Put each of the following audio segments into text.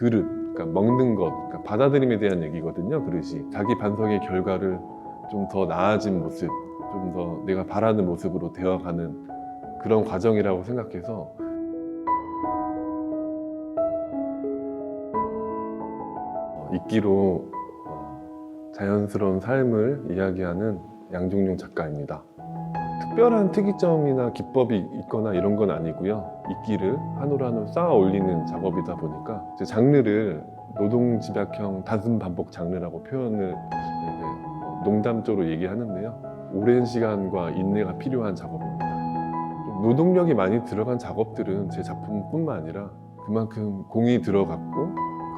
그릇, 그러니까 먹는 것, 그러니까 받아들임에 대한 얘기거든요. 그릇이 자기 반성의 결과를 좀 더 나아진 모습, 좀 더 내가 바라는 모습으로 되어가는 그런 과정이라고 생각해서 어, 읽기로 어, 자연스러운 삶을 이야기하는 양종용 작가입니다. 특별한 특이점이나 기법이 있거나 이런 건 아니고요. 읽기를 한 올 한 올 쌓아 올리는 작업이다 보니까 이제 장르를 노동 집약형 단순 반복 장르라고 표현을 농담조로 얘기하는데요. 오랜 시간과 인내가 필요한 작업입니다. 좀 노동력이 많이 들어간 작업들은 제 작품뿐만 아니라 그만큼 공이 들어갔고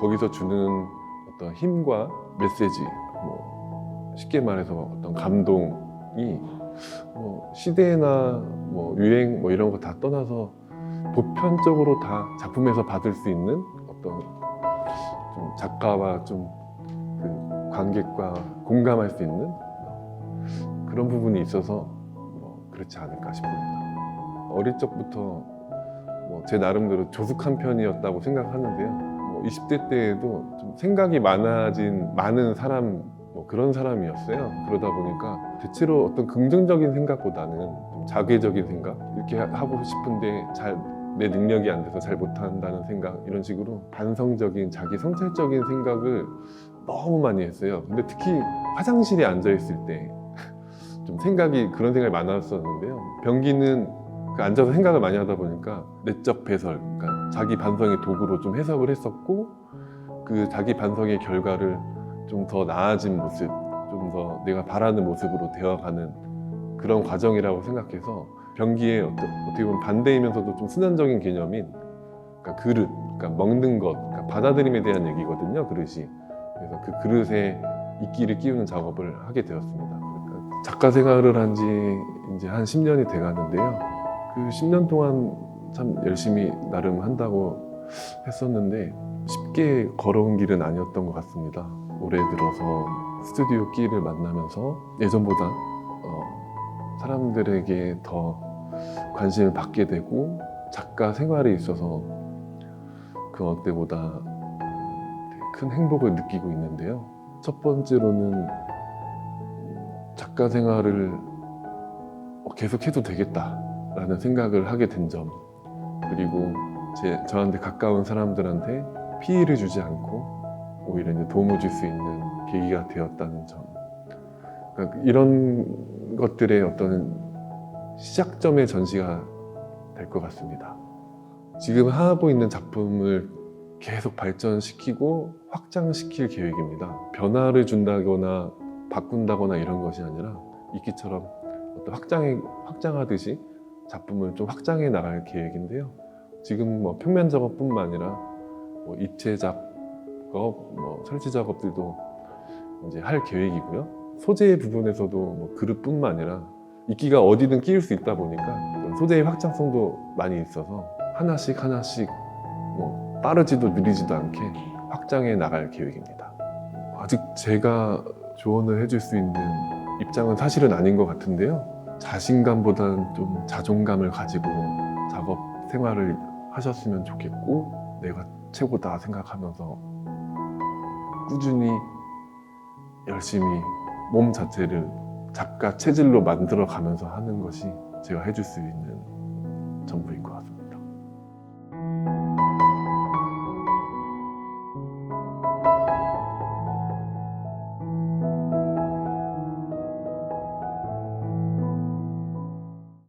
거기서 주는 어떤 힘과 메시지, 뭐 쉽게 말해서 어떤 감동이 뭐 시대나 뭐 유행 뭐 이런 거 다 떠나서 보편적으로 다 작품에서 받을 수 있는 어떤 좀 작가와 좀 그 관객과 공감할 수 있는 그런 부분이 있어서 뭐 그렇지 않을까 싶습니다. 어릴 적부터 뭐 제 나름대로 조숙한 편이었다고 생각하는데요. 뭐 20대 때에도 좀 생각이 많아진 많은 사람 뭐 그런 사람이었어요. 그러다 보니까 대체로 어떤 긍정적인 생각보다는 좀 자괴적인 생각 이렇게 하- 하고 싶은데 잘 내 능력이 안 돼서 잘 못한다는 생각 이런 식으로 반성적인 자기 성찰적인 생각을 너무 많이 했어요. 근데 특히 화장실에 앉아 있을 때 좀 생각이 그런 생각이 많았었는데요. 병기는 그 앉아서 생각을 많이 하다 보니까 내적 배설, 그러니까 자기 반성의 도구로 좀 해석을 했었고 그 자기 반성의 결과를 좀 더 나아진 모습, 좀 더 내가 바라는 모습으로 되어가는 그런 과정이라고 생각해서 어떤, 어떻게 보면 반대이면서도 좀 순환적인 개념인 그러니까 그릇, 그러니까 먹는 것, 그러니까 받아들임에 대한 얘기거든요. 그릇이. 그래서 그 그릇에 이끼를 끼우는 작업을 하게 되었습니다. 그러니까 작가 생활을 한 지 이제 한 10년이 돼 가는데요. 그 10년 동안 참 열심히 나름 한다고 했었는데 쉽게 걸어온 길은 아니었던 것 같습니다. 올해 들어서 스튜디오 끼를 만나면서 예전보다 어, 사람들에게 더 관심을 받게 되고 작가 생활에 있어서 그 어때보다 큰 행복을 느끼고 있는데요. 첫 번째로는 작가 생활을 계속 해도 되겠다라는 생각을 하게 된 점, 그리고 제 저한테 가까운 사람들한테 피해를 주지 않고 오히려 이제 도움을 줄 수 있는 계기가 되었다는 점. 그러니까 이런 것들의 어떤 시작점의 전시가 될 것 같습니다. 지금 하고 있는 작품을 계속 발전시키고 확장시킬 계획입니다. 변화를 준다거나 바꾼다거나 이런 것이 아니라 이끼처럼 어떤 확장해, 확장하듯이 작품을 좀 확장해 나갈 계획인데요. 지금 뭐 평면 작업뿐만 아니라 뭐 입체 작업, 뭐 설치 작업들도 이제 할 계획이고요. 소재 부분에서도 뭐 그릇뿐만 아니라 이끼가 어디든 끼울 수 있다 보니까 소재의 확장성도 많이 있어서 하나씩 하나씩 뭐 빠르지도 느리지도 않게 확장해 나갈 계획입니다. 아직 제가 조언을 해줄 수 있는 입장은 사실은 아닌 것 같은데요. 자신감보다는 좀 자존감을 가지고 작업 생활을 하셨으면 좋겠고 내가 최고다 생각하면서 꾸준히 열심히 몸 자체를 작가 체질로 만들어 가면서 하는 것이 제가 해줄 수 있는 전부인 것 같습니다.